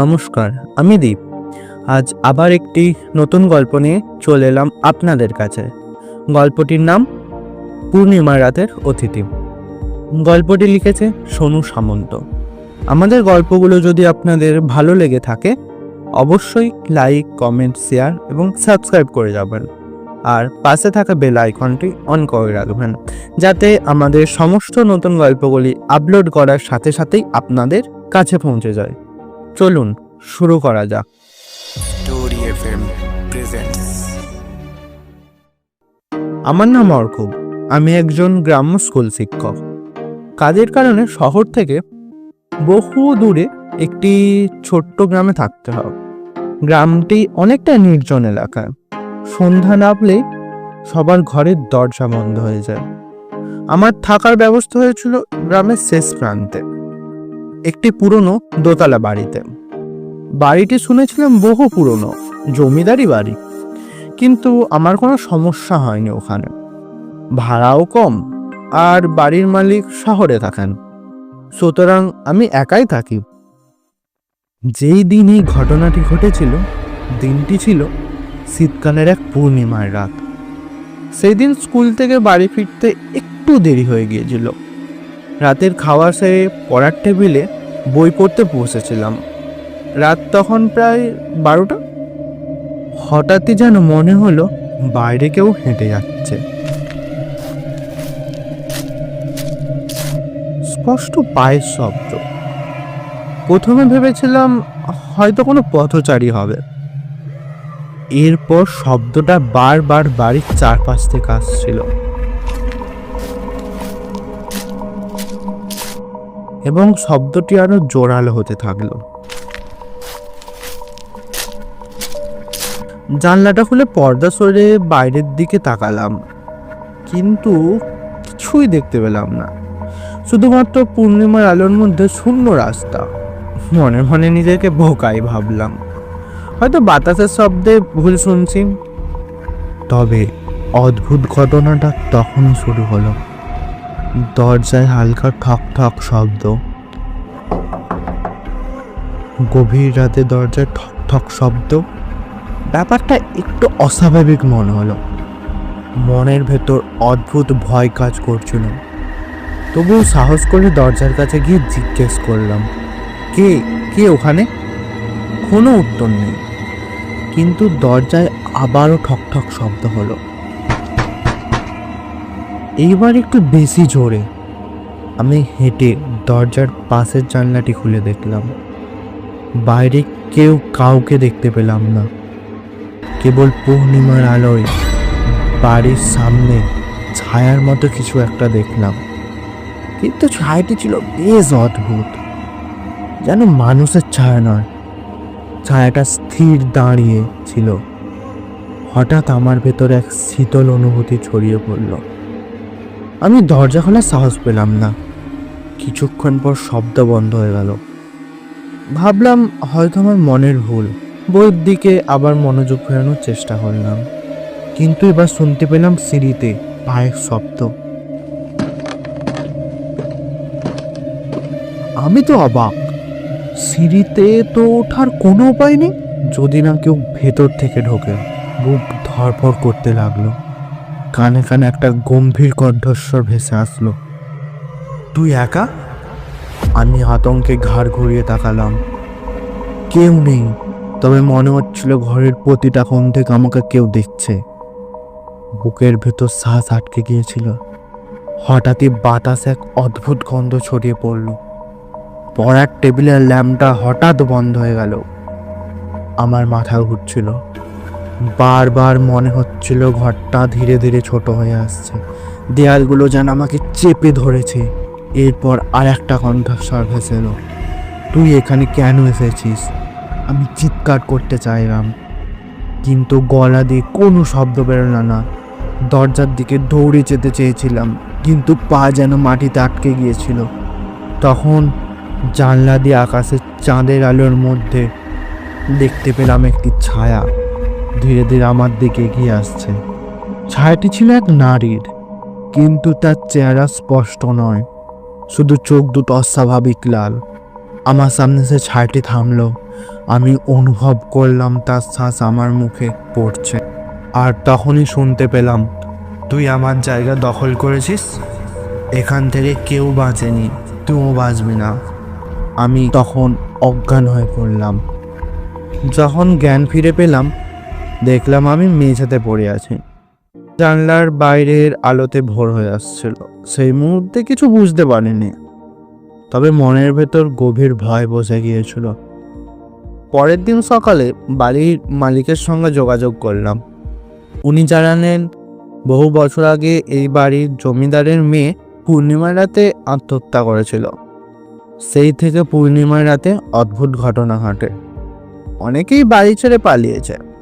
নমস্কার, আমি দীপ। আজ আবার একটি নতুন গল্প নিয়ে চলে এলাম আপনাদের কাছে। গল্পটির নাম পূর্ণিমা রাতের অতিথি। গল্পটি লিখেছে সোনু সামন্ত। আমাদের গল্পগুলো যদি আপনাদের ভালো লেগে থাকে, অবশ্যই লাইক, কমেন্ট, শেয়ার এবং সাবস্ক্রাইব করে যাবেন। আর পাশে থাকা বেল আইকনটি অন করে রাখবেন, যাতে আমাদের সমস্ত নতুন গল্পগুলি আপলোড করার সাথে সাথেই আপনাদের কাছে পৌঁছে যায়। চলুন শুরু করা যাক। আমার নাম অর্কুব। আমি একজন গ্রাম্য স্কুল শিক্ষক। কাজের কারণে শহর থেকে বহু দূরে একটি ছোট্ট গ্রামে থাকতে হয়। গ্রামটি অনেকটা নির্জন এলাকা সন্ধ্যা নামলেই সবার ঘরের দরজা বন্ধ হয়ে যায়। আমার থাকার ব্যবস্থা হয়েছিল গ্রামের শেষ প্রান্তে। একটি পুরনো দোতলা বাড়িতে। বাড়িটি শুনেছিলাম বহু পুরনো, জমিদারি বাড়ি। কিন্তু আমার কোনো সমস্যা হয়নি ওখানে। ভাড়াও কম আর বাড়ির মালিক শহরে থাকেন। সুতরাং আমি একাই থাকি। যেই দিন এই ঘটনাটি ঘটেছিল, দিনটি ছিল শীতকালের এক পূর্ণিমার রাত। সেই দিন স্কুল থেকে বাড়ি ফিরতে একটু দেরি হয়ে গিয়েছিল। রাতের খাওয়া সেরে পড়ার টেবিলে বই পড়তে বসেছিলাম। রাত তখন প্রায় বারোটা। হঠাৎই যেন মনে হলো বাইরে কেউ হেঁটে যাচ্ছে। স্পষ্ট পায়ের শব্দ। প্রথমে ভেবেছিলাম হয়তো কোনো পথচারী হবে। এরপর শব্দটা বারবার বাড়ির চারপাশ থেকে আসছিল। এবং শব্দটি আরও জোরালো হতে থাকল। জানলাটা খুলে পর্দা সরে বাইরের দিকে তাকালাম, কিন্তু কিছুই দেখতে পেলাম না। শুধুমাত্র পূর্ণিমার আলোর মধ্যে শূন্য রাস্তা। মনে মনে নিজেকে বোকাই ভাবলাম। হয়তো বাতাসের শব্দে ভুল শুনছি। তবে অদ্ভুত ঘটনাটা তখন শুরু হলো। দরজায় হালকা ঠক ঠক শব্দ। গভীর রাতে দরজায় ঠক ঠক শব্দ। ব্যাপারটা একটু অস্বাভাবিক মনে হলো। মনের ভেতর অদ্ভুত ভয় কাজ করছিল। তবুও সাহস করে দরজার কাছে গিয়ে জিজ্ঞেস করলাম, কে কে ওখানে? কোনো উত্তর নেই। কিন্তু দরজায় আবারও ঠক ঠক শব্দ হলো। এইবার একটু বেশি জোরে। আমি হেঁটে দরজার পাশের জানলাটি খুলে দেখলাম। বাইরে কেউ কাউকে দেখতে পেলাম না। কেবল পূর্ণিমার আলোয় বাড়ির সামনে ছায়ার মতো কিছু একটা দেখলাম। কিন্তু ছায়াটি ছিল বেশ অদ্ভুত। যেন মানুষের ছায়া নয়। ছায়াটা স্থির দাঁড়িয়ে ছিল। হঠাৎ আমার ভেতরে এক শীতল অনুভূতি ছড়িয়ে পড়ল। আমি দরজা খোলার সাহস পেলাম না। কিছুক্ষণ পর শব্দ বন্ধ হয়ে গেল। ভাবলাম হয়তো আমার মনের ভুল, বইয়ের দিকে আবার মনোযোগ ফেরানোর চেষ্টা করলাম। কিন্তু এবার শুনতে পেলাম সিঁড়িতে পায়ের শব্দ। আমি তো অবাক। সিঁড়িতে তো ওঠার কোনো উপায় নেই, যদি না কেউ ভেতর থেকে ঢোকে, বুক ধরপড় করতে লাগল। কানে কানে একটা গম্ভীর কণ্ঠস্বর ভেসে আসলো। তুই একা? আমি আতঙ্কে ঘাড় ঘুরিয়ে তাকালাম। কেউ নেই, তবে মনে হচ্ছিল ঘরের প্রতিটা কোণ থেকে আমাকে কেউ দেখছে। বুকের ভেতর শ্বাস আটকে গিয়েছিল। হঠাৎই বাতাস এক অদ্ভুত গন্ধ ছড়িয়ে পড়ল। পড়ার টেবিলের ল্যাম্পটা হঠাৎ বন্ধ হয়ে গেল। আমার মাথা ঘুরছিল। বারবার মনে হচ্ছিল ঘরটা ধীরে ধীরে ছোট হয়ে আসছে। দেয়ালগুলো যেন আমাকে চেপে ধরেছে। এরপর আর একটা কণ্ঠস্বর ভেসে এলো। তুই এখানে কেন এসেছিস? আমি চিৎকার করতে চাইলাম। কিন্তু গলা দিয়ে কোনো শব্দ বেরোলো না। দরজার দিকে দৌড়ে যেতে চেয়েছিলাম, কিন্তু পা যেন মাটিতে আটকে গিয়েছিল। তখন জানলা দিয়ে আকাশের চাঁদের আলোর মধ্যে দেখতে পেলাম একটি ছায়া। ধীরে ধীরে আমার দিকে এগিয়ে আসছে। ছায়াটি ছিল এক নারীর, কিন্তু তার চেহারা স্পষ্ট নয়, শুধু চোখ দুটো অস্বাভাবিক লাল। আমার সামনে সে ছায়াটি থামলো। আমি অনুভব করলাম তার শ্বাস আমার মুখে পড়ছে। আর তখনই শুনতে পেলাম, তুই আমার জায়গা দখল করেছিস? এখান থেকে কেউ বাঁচেনি, তুইও বাঁচবি না। আমি তখন অজ্ঞান হয়ে পড়লাম। যখন জ্ঞান ফিরে পেলাম দেখলাম আমি মেঝেতে পড়ে আছি। জানলার বাইরের আলোতে ভোর হয়ে আসছিল। সেই মুহূর্তে কিছু বুঝতে পারিনি। তবে মনের ভেতর গভীর ভয় বসে গিয়েছিল। পরের দিন সকালে বাড়ির মালিকের সঙ্গে যোগাযোগ করলাম। উনি জানালেন, বহু বছর আগে এই বাড়ির জমিদারের মেয়ে পূর্ণিমার রাতে আত্মহত্যা করেছিল। সেই থেকে পূর্ণিমার রাতে অদ্ভুত ঘটনা ঘটে। অনেকেই বাড়ি ছেড়ে পালিয়েছে।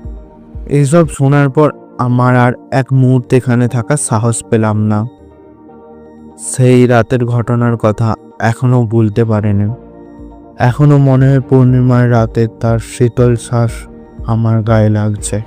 এইসব শোনার পর আমার আর এক মুহূর্তে এখানে থাকার সাহস পেলাম না। সেই রাতের ঘটনার কথা এখনও ভুলতে পারেনি। এখনও মনে হয় পূর্ণিমার রাতে তার শীতল শ্বাস আমার গায়ে লাগছে।